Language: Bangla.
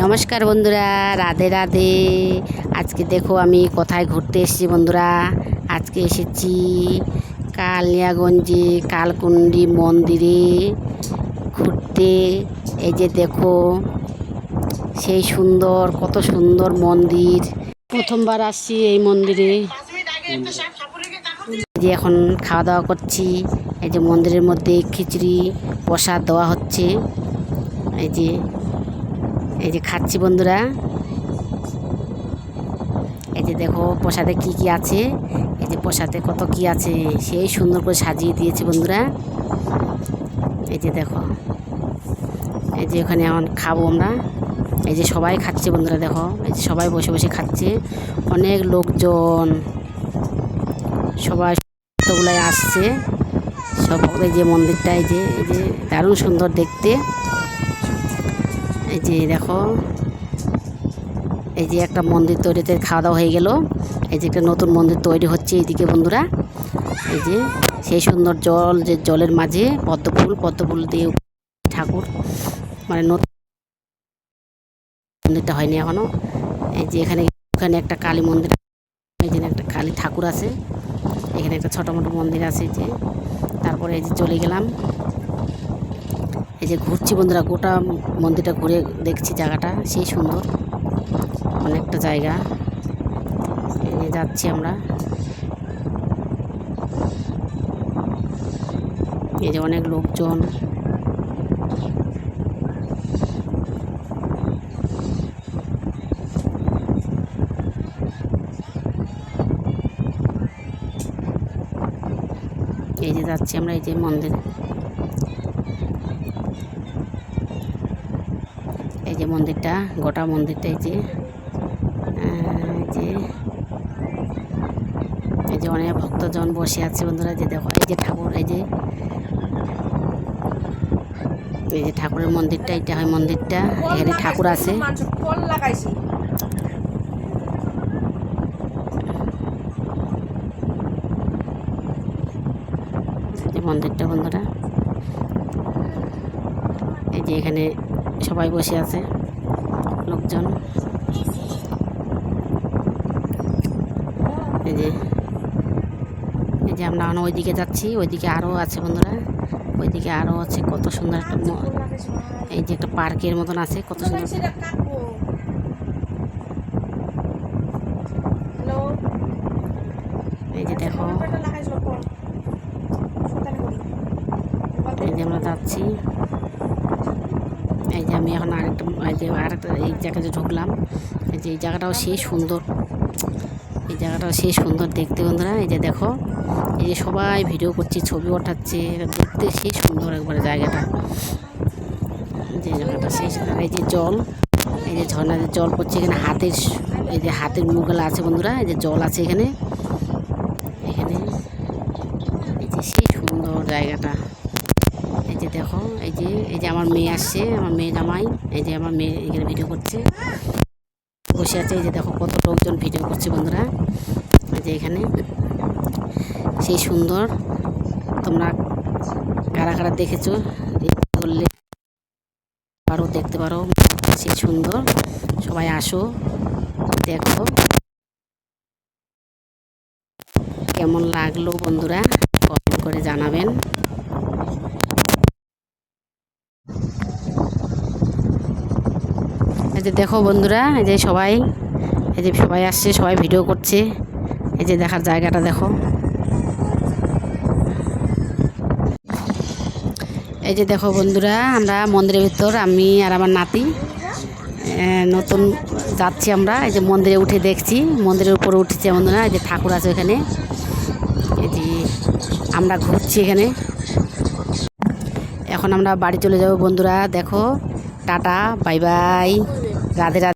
নমস্কার বন্ধুরা, রাধে রাধে। আজকে দেখো আমি কোথায় ঘুরতে এসেছি বন্ধুরা। আজকে এসেছি কালিয়াগঞ্জে কালকুন্ডি মন্দিরে ঘুরতে। এই যে দেখো, সেই সুন্দর, কত সুন্দর মন্দির। প্রথমবার আসছি এই মন্দিরে। যে এখন খাওয়া দাওয়া করছি। এই যে মন্দিরের মধ্যে খিচুড়ি, প্রসাদ দেওয়া হচ্ছে। এই যে এই যে খাচ্ছি বন্ধুরা। এই যে দেখো প্রসাদে কি কি আছে, এই যে প্রসাদে কত কি আছে, সেই সুন্দর করে সাজিয়ে দিয়েছে বন্ধুরা। এই যে দেখো, এই যে ওখানে এখন খাব আমরা। এই যে সবাই খাচ্ছে বন্ধুরা দেখো, এই যে সবাই বসে বসে খাচ্ছে। অনেক লোকজন, সবাই কতগুলাই আসছে। সব এই যে মন্দিরটা, এই যে এই যে দারুণ সুন্দর দেখতে। এই যে দেখো, এই যে একটা মন্দির তৈরিতে খাওয়া দাওয়া হয়ে গেল। এই যে একটা নতুন মন্দির তৈরি হচ্ছে এইদিকে বন্ধুরা। এই যে সেই সুন্দর জল, যে জলের মাঝে পদ্ম ফুল পদ্ম ফুল দিয়ে ঠাকুর মানে নতুন মন্দিরটা হয়নি এখনও। এই যে এখানে, ওখানে একটা কালী মন্দির এখানে একটা কালী ঠাকুর আছে। এখানে একটা ছোটো মোটো মন্দির আছে যে। তারপরে এই যে চলে গেলাম। এই যে ঘুরছি বন্ধুরা, গোটা মন্দিরটা ঘুরে দেখছি জায়গাটা, সেই সুন্দর। অনেকটা জায়গা। এই যে যাচ্ছি আমরা। এই যে অনেক লোকজন। এই যে যাচ্ছি আমরা, এই যে মন্দির। যে মন্দিরটা, গোটা মন্দিরটা এই যে যে, এই যে অনেক ভক্তজন বসে আছে বন্ধুরা, যে দেখো, এই যে ঠাকুর, এই যে এই যে ঠাকুরের মন্দিরটা, এটা হয় মন্দিরটা, এখানে ঠাকুর আছে। মন্দিরটা বন্ধুরা, এই যে এখানে সবাই বসে আছে, লোকজন। এই যে এই যে আমরা ওইদিকে যাচ্ছি, ওইদিকে আরও আছে বন্ধুরা। ওইদিকে আরও আছে, কত সুন্দর একটা এই যে একটা পার্কের মতন আছে, কত সুন্দর। এই যে দেখো। এই যে আমরা যাচ্ছি। আমি এখন আরেকটা যে আরেকটা এই জায়গাতে ঢুকলাম। যে এই জায়গাটাও সেই সুন্দর। এই জায়গাটাও সেই সুন্দর দেখতে বন্ধুরা, এই যে দেখো। এই যে সবাই ভিডিও করছে, ছবি ওঠাচ্ছে দেখতে সেই সুন্দর একবারে জায়গাটা। যে জায়গাটা সেই এই যে জল, এই যে ঝর্ণাতে জল পড়ছে এখানে, হাতের, এই যে হাতের মুখগুলো আছে বন্ধুরা, এই যে জল আছে এখানে। এখানে, এই যে সেই সুন্দর জায়গাটা। যে দেখো, এই যে এই যে আমার মেয়ে আসছে, আমার মেয়ে জামাই, এই যে আমার মেয়ে এখানে ভিডিও করছে। বসে আছে, এই যে দেখো কত লোকজন ভিডিও করছে বন্ধুরা, এই যে এখানে। সেই সুন্দর, তোমরা কারা কারা দেখেছ করলে পারো দেখতে পারো। সেই সুন্দর, সবাই আসো, দেখো। কেমন লাগল বন্ধুরা, কমেন্ট করে জানাবেন। এই যে দেখো বন্ধুরা, এই যে সবাই, এই যে সবাই আসছে, সবাই ভিডিও করছে। এই যে দেখার জায়গাটা দেখো। এই যে দেখো বন্ধুরা, আমরা মন্দিরের ভিতর, আমি আর আমার নাতি নতুন যাচ্ছি আমরা। এই যে মন্দিরে উঠে দেখছি, মন্দিরের উপরে উঠেছে বন্ধুরা, এই যে ঠাকুর আছে ওখানে। এই যে আমরা ঘুরছি এখানে। এখন আমরা বাড়ি চলে যাব বন্ধুরা, দেখো, টাটা, বাই বাই। রাধে রাধে